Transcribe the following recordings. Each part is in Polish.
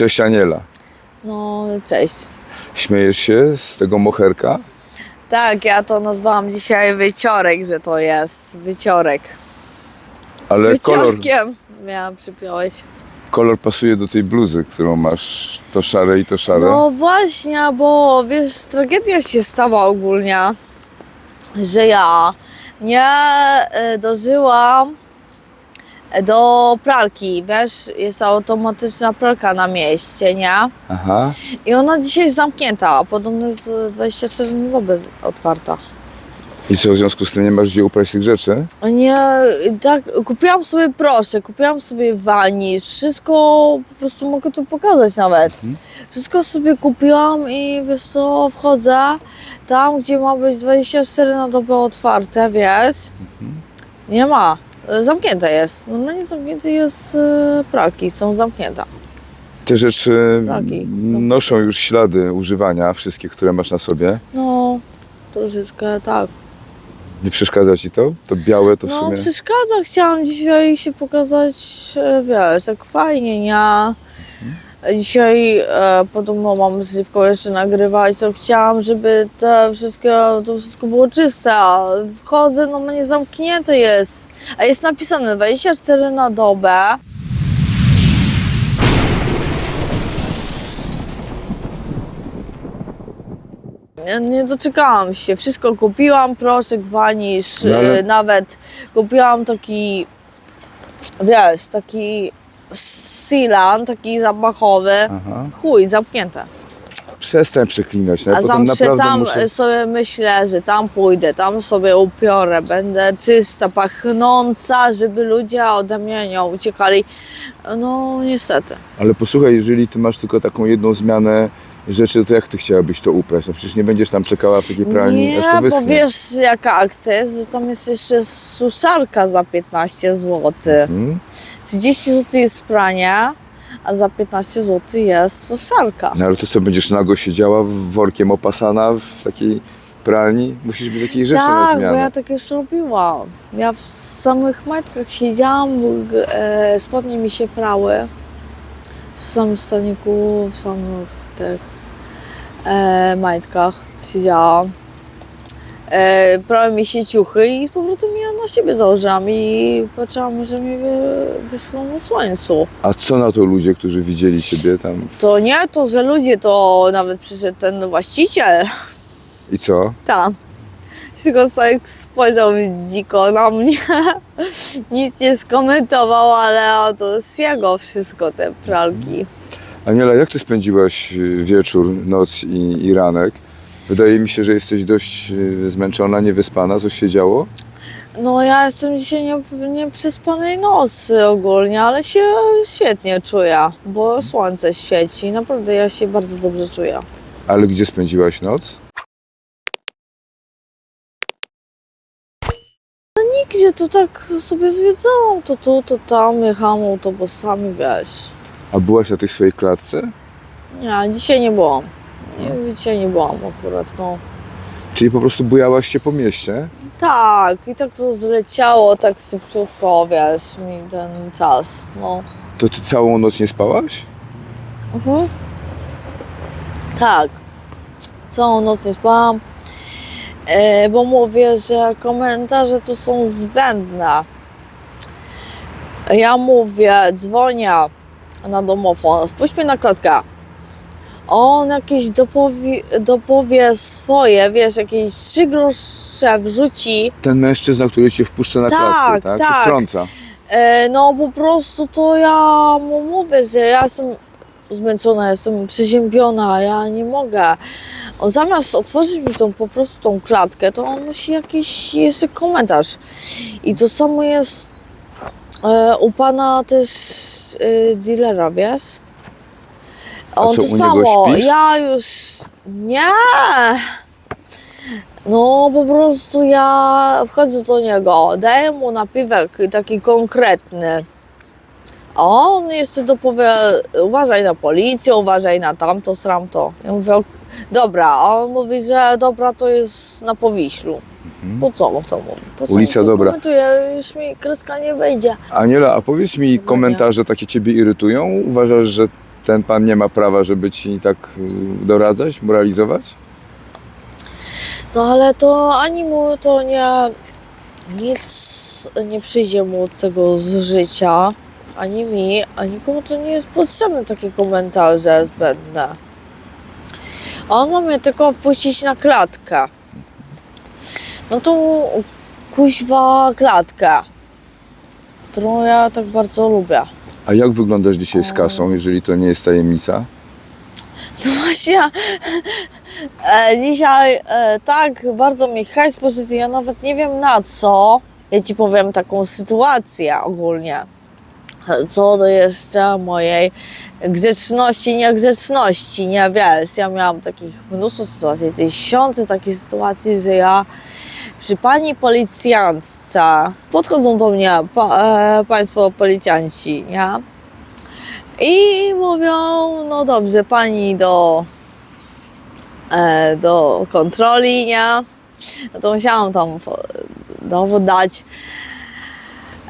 Cześć Aniela. No, cześć. Śmiejesz się z tego moherka? Tak, ja to nazwałam dzisiaj wyciorek, że to jest. Wyciorek. Ale kolor, Wyciorkiem miałam przypiąłeś. kolor pasuje do tej bluzy, którą masz. To szare i to szare. No właśnie, bo wiesz, tragedia się stała ogólnie, że ja nie e, dożyłam do pralki, wiesz, jest automatyczna pralka na mieście, nie? Aha. I ona dzisiaj jest zamknięta, a podobno jest 24 na dobę otwarta. I co, w związku z tym nie masz gdzie uprać tych rzeczy? Nie, tak, kupiłam sobie proszę, kupiłam sobie wanisz, wszystko, po prostu mogę tu pokazać nawet. Wszystko sobie kupiłam i wiesz co, wchodzę tam, gdzie ma być 24 na dobę otwarte, wiesz, nie ma, zamknięte jest, normalnie zamknięte jest e, pralki, są zamknięte. Te rzeczy Pragi. No. noszą już ślady używania, wszystkie, które masz na sobie. No, troszeczkę tak. Nie przeszkadza ci to? To białe to w No sumie... przeszkadza, chciałam dzisiaj się pokazać, e, wiesz, tak fajnie, nie? Dzisiaj e, podobno mam z Liwką jeszcze nagrywać, to chciałam, żeby te wszystkie, to wszystko było czyste. a Wchodzę, no mnie zamknięte jest. A jest napisane 24 na dobę. Nie, nie doczekałam się. Wszystko kupiłam, proszek, wanisz, No ale- e, nawet kupiłam taki, wiesz, taki silan, taki zapachowy. Aha. Chuj, zamknięte. Przestań przeklinać, no, A potem zawsze naprawdę tam muszę... sobie myślę, że tam pójdę, tam sobie upiorę, będę czysta, pachnąca, żeby ludzie ode mnie nie uciekali. No niestety. Ale posłuchaj, jeżeli ty masz tylko taką jedną zmianę rzeczy, to jak ty chciałabyś to uprać? No przecież nie będziesz tam czekała w takiej pralni, Nie, aż to bo wyschnie. wiesz jaka akcja jest, że tam jest jeszcze suszarka za 15 zł. Hmm? 30 zł jest pranie, a za 15 zł jest suszarka. No ale to co, będziesz nago siedziała workiem opasana w takiej pralni? Musisz być takiej rzeczy na Tak, bo zmianę. ja tak już robiłam. Ja w samych majtkach siedziałam, e, spodnie mi się prały. W samym staniku, w samych tych e, majtkach siedziałam. E, prały mi się ciuchy i z powrotem je na siebie założyłam i patrzyłam, że mi wy, wyschną na słońcu. A co na to ludzie, którzy widzieli ciebie tam? To nie to, że ludzie, to nawet przyszedł ten właściciel I co? Tam. Tylko sobie spojrzał dziko na mnie. Nic nie skomentował, ale to jest jego wszystko, te pralki. Aniela, jak ty spędziłaś y, wieczór, noc i, i ranek? Wydaje mi się, że jesteś dość y, zmęczona, niewyspana. Coś się działo? No ja jestem dzisiaj nie, nie przyspanej nocy ogólnie, ale się świetnie czuję, bo słońce świeci. Naprawdę ja się bardzo dobrze czuję. Ale gdzie spędziłaś noc? Nigdzie to tak sobie zwiedzałam, to tu, to tam, jechałam autobusami, wiesz. A byłaś na tej swojej klatce? Nie, dzisiaj nie byłam. Nie, dzisiaj nie byłam akurat, no. Czyli po prostu bujałaś się po mieście? Tak, i tak to zleciało tak szybciutko, wiesz, mi ten czas, no. To ty całą noc nie spałaś? Mhm. Tak, całą noc nie spałam, e, bo mówię, że komentarze tu są zbędne. Ja mówię, dzwonię na domofon, wpuść mnie na klatkę. On jakieś dopowie, dopowie swoje, wiesz, jakieś trzy grosze wrzuci, Ten mężczyzna, który cię wpuszcza na Tak, klatkę, tak? Tak. wtrąca. E, no po prostu to ja mu mówię, że ja jestem zmęczona, jestem przeziębiona, ja nie mogę. On zamiast otworzyć mi tą po prostu tą klatkę, to on musi jakiś jeszcze komentarz. I to samo jest e, u pana też e, dealera, wiesz? A On co, to u niego samo, śpisz? ja już nie. No po prostu ja wchodzę do niego, daję mu napiwek taki konkretny. A on jeszcze dopowie, uważaj na policję, uważaj na tamto, sramto. Ja mówię, ok, dobra, a on mówi, że dobra to jest na Powiślu. Po co on to mówi? Po co Ulica on to Dobra. komentuje? Już mi kreska nie wejdzie. Aniela, a powiedz mi, komentarze takie ciebie irytują? Uważasz, że ten pan nie ma prawa, żeby ci tak y, doradzać, moralizować? No ale to ani mu to nie nic nie przyjdzie mu od tego z życia, ani mi, ani nikomu to nie jest potrzebne takie komentarze zbędne. On ma mnie tylko wpuścić na klatkę. No tą kuźwa klatkę, którą ja tak bardzo lubię. A jak wyglądasz dzisiaj z kasą, jeżeli to nie jest tajemnica? No właśnie, e, dzisiaj e, tak bardzo mi hajs pożyczy, ja nawet nie wiem na co. Ja ci powiem taką sytuację ogólnie. Co do jeszcze mojej grzeczności, niegrzeczności, nie wiesz, ja miałam takich mnóstwo sytuacji, tysiące takich sytuacji, że ja przy pani policjantce podchodzą do mnie pa, e, państwo policjanci, nie? I mówią, no dobrze, pani do, e, do kontroli, nie? No to musiałam tam dowód dać.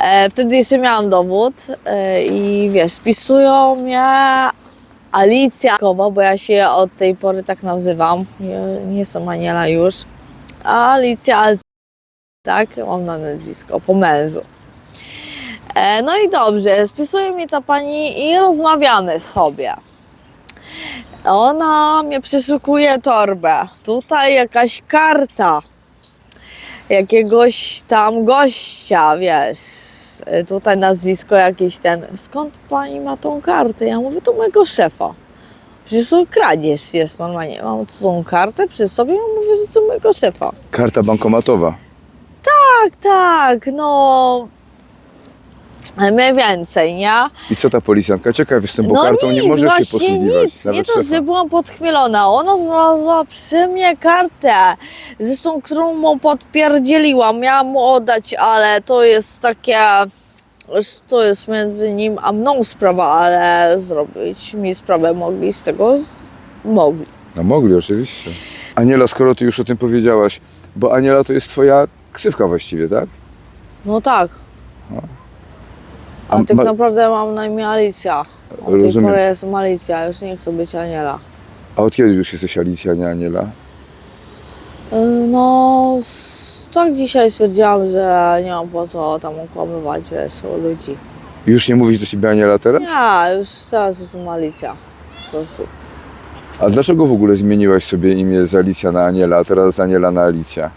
E, wtedy jeszcze miałam dowód e, i wiesz, spisują mnie Alicja bo ja się od tej pory tak nazywam. Nie, nie jestem Aniela już. Alicja, Al- tak, mam na nazwisko, po mężu. E, No i dobrze, spisuje mi ta pani i rozmawiamy sobie. Ona mnie przeszukuje torbę. Tutaj jakaś karta jakiegoś tam gościa, wiesz. E, Tutaj nazwisko jakieś ten. Skąd pani ma tą kartę? Ja mówię, to mojego szefa. Przecież to kradzież jest normalnie. Mam tą kartę przy sobie, ja mówię, że to mojego szefa. Karta bankomatowa. Tak, tak, no. Mniej więcej, nie? I co ta policjantka? Ciekaw jestem, bo no kartą nic, nie możesz się posługiwać. nic. Nie to, szefa. że byłam podchmielona. Ona znalazła przy mnie kartę, zresztą którą mu podpierdzieliłam. Miałam mu oddać, ale to jest takie... To jest między nim a mną sprawa, ale zrobić mi sprawę mogli z tego... Z... Mogli. No mogli, oczywiście. Aniela, skoro ty już o tym powiedziałaś, bo Aniela to jest twoja ksywka właściwie, tak? No tak. A A tak ma- naprawdę mam na imię Alicja. Od tej Rozumiem. pory jestem Alicja, już nie chcę być Aniela. A od kiedy już jesteś Alicja, nie Aniela? No, tak dzisiaj stwierdziłam, że nie mam po co tam okłamywać, wiesz, u ludzi. Już nie mówisz do siebie Aniela teraz? Ja już teraz jestem Alicja. Po prostu. A dlaczego w ogóle zmieniłaś sobie imię z Alicja na Aniela, a teraz z Aniela na Alicja?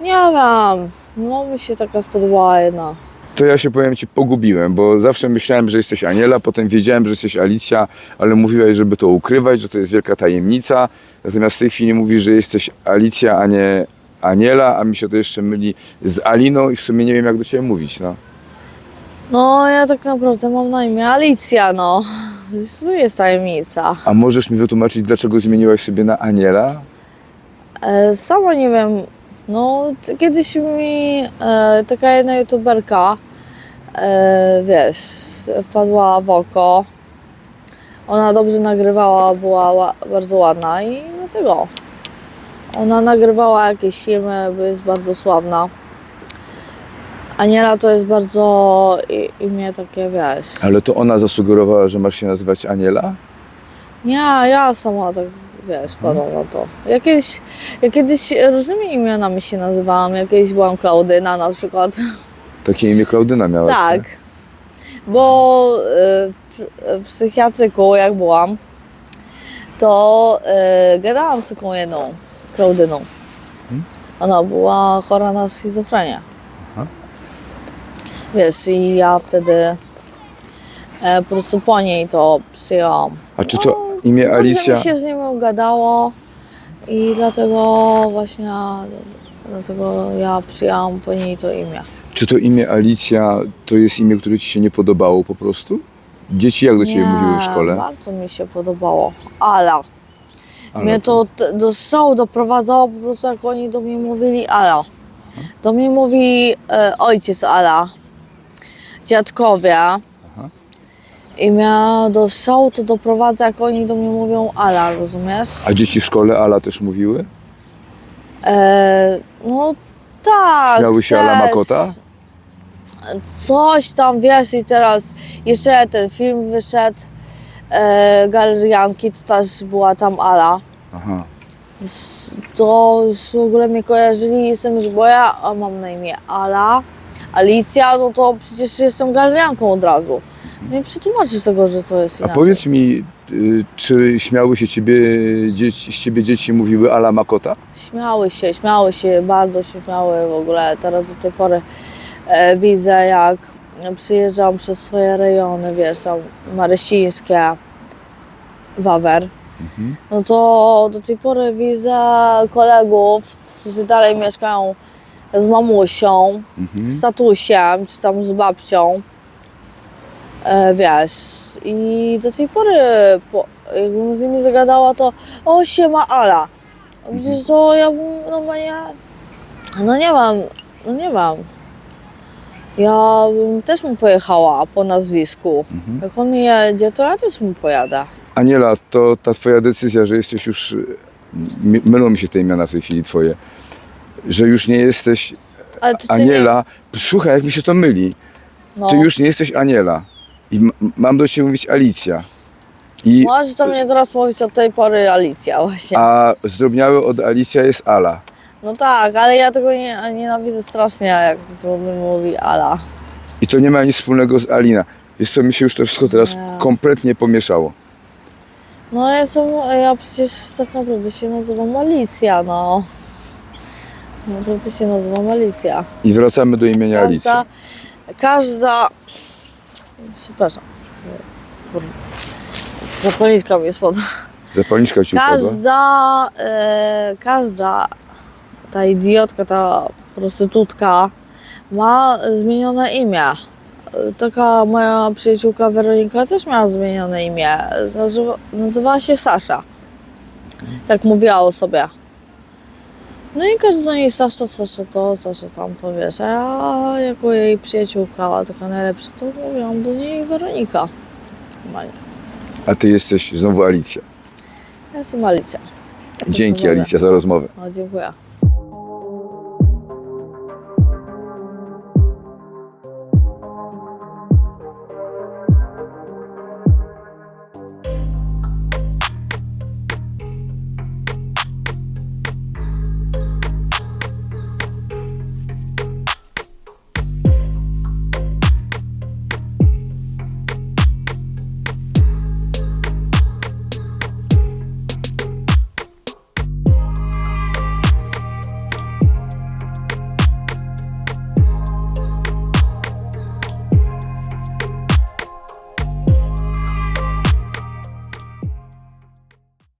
Nie wiem, no mi się taka spodobała jedna. To ja się powiem ci pogubiłem, bo zawsze myślałem, że jesteś Aniela, potem wiedziałem, że jesteś Alicja, ale mówiłaś, żeby to ukrywać, że to jest wielka tajemnica. Natomiast w tej chwili mówisz, że jesteś Alicja, a nie Aniela, a mi się to jeszcze myli z Aliną i w sumie nie wiem, jak do ciebie mówić, no. No, ja tak naprawdę mam na imię Alicja, no. To jest tajemnica. A możesz mi wytłumaczyć, dlaczego zmieniłaś sobie na Aniela? E, sama nie wiem, no kiedyś mi e, taka jedna youtuberka, e, wiesz, wpadła w oko. Ona dobrze nagrywała, była ła, bardzo ładna i dlatego. Ona nagrywała jakieś filmy, bo jest bardzo sławna. Aniela to jest bardzo i, imię takie, wiesz. Ale to ona zasugerowała, że masz się nazywać Aniela? Nie, ja sama tak, wiesz, wpadłam na to. Ja kiedyś, ja kiedyś różnymi imionami się nazywałam. Ja kiedyś byłam Klaudyna na przykład. Takie imię Klaudyna miałaś, tak. Bo y, w- psychiatryku, jak byłam, to y, gadałam z taką jedną Klaudyną. Ona była chora na schizofrenię. Wiesz, i ja wtedy e, po prostu po niej to przyjęłam. A czy to imię Dobrze Alicja... mi się z nim gadało i dlatego właśnie dlatego ja przyjęłam po niej to imię. Czy to imię Alicja to jest imię, które ci się nie podobało po prostu? Dzieci jak do ciebie Nie, mówiły w szkole? bardzo mi się podobało. Ala. Ale Mnie to do szału doprowadzało po prostu jak oni do mnie mówili Ala. Do mnie mówi e, ojciec Ala, dziadkowie. I mnie do szału to doprowadza jak oni do mnie mówią Ala, rozumiesz? A dzieci w szkole Ala też mówiły? E, no tak. Śmiały się Ala. Makota? Coś tam wiesz i teraz jeszcze ten film wyszedł e, galerianki, to też była tam Ala. Aha. S- To już w ogóle mnie kojarzyli, jestem z boja, a mam na imię Ala. Alicja, no to przecież jestem galerianką od razu. Nie przetłumaczysz tego, że to jest A inaczej. powiedz mi, y, czy śmiały się ciebie, dzieci, z ciebie dzieci mówiły Ala Makota? Śmiały się, śmiały się, bardzo się śmiały w ogóle. Teraz do tej pory e, widzę, jak przyjeżdżam przez swoje rejony, wiesz, tam Marysińskie, Wawer. No to do tej pory widzę kolegów, którzy dalej mieszkają z mamusią, z tatusiem, czy tam z babcią. E, wiesz, i do tej pory, po, jakbym z nimi zagadała, to o, siema Ala. Przecież to ja bym normalnie, no nie mam, no nie mam. Ja bym też mu pojechała po nazwisku. Jak on jedzie, to ja też mu pojadę. Aniela, to ta twoja decyzja, że jesteś już, my- mylą mi się te imiona w tej chwili twoje, że już nie jesteś Ale to ty Aniela. Słuchaj, jak mi się to myli. Nie, no, Ty już nie jesteś Aniela. I m- mam do ciebie mówić Alicja. I, Możesz do mnie teraz mówić od tej pory Alicja właśnie. a zdrobniały od Alicja jest Ala. No tak, ale ja tego nie, nienawidzę strasznie, jak to mi mówi Ala. I to nie ma nic wspólnego z Alina. Wiesz co, mi się już to wszystko teraz Nie. kompletnie pomieszało. No ja jestem, ja przecież tak naprawdę się nazywam Alicja, no. Naprawdę się nazywam Alicja. I wracamy do imienia Alicja. Każda, każda, przepraszam, zapalniczka mi spada. Zapalniczka ci. Każda, e, każda ta idiotka, ta prostytutka ma zmienione imię. Taka moja przyjaciółka Weronika też miała zmienione imię. Nazywa, nazywała się Sasza. Tak mówiła o sobie. No i każdy do niej Sasza, Sasza to, Sasza tamto, wiesz. A ja jako jej przyjaciółka, taka najlepsza, to mówiłam do niej Weronika. Normalnie. A ty jesteś znowu Alicja. Ja jestem Alicja. Tak Dzięki. Alicja za rozmowę. No, dziękuję.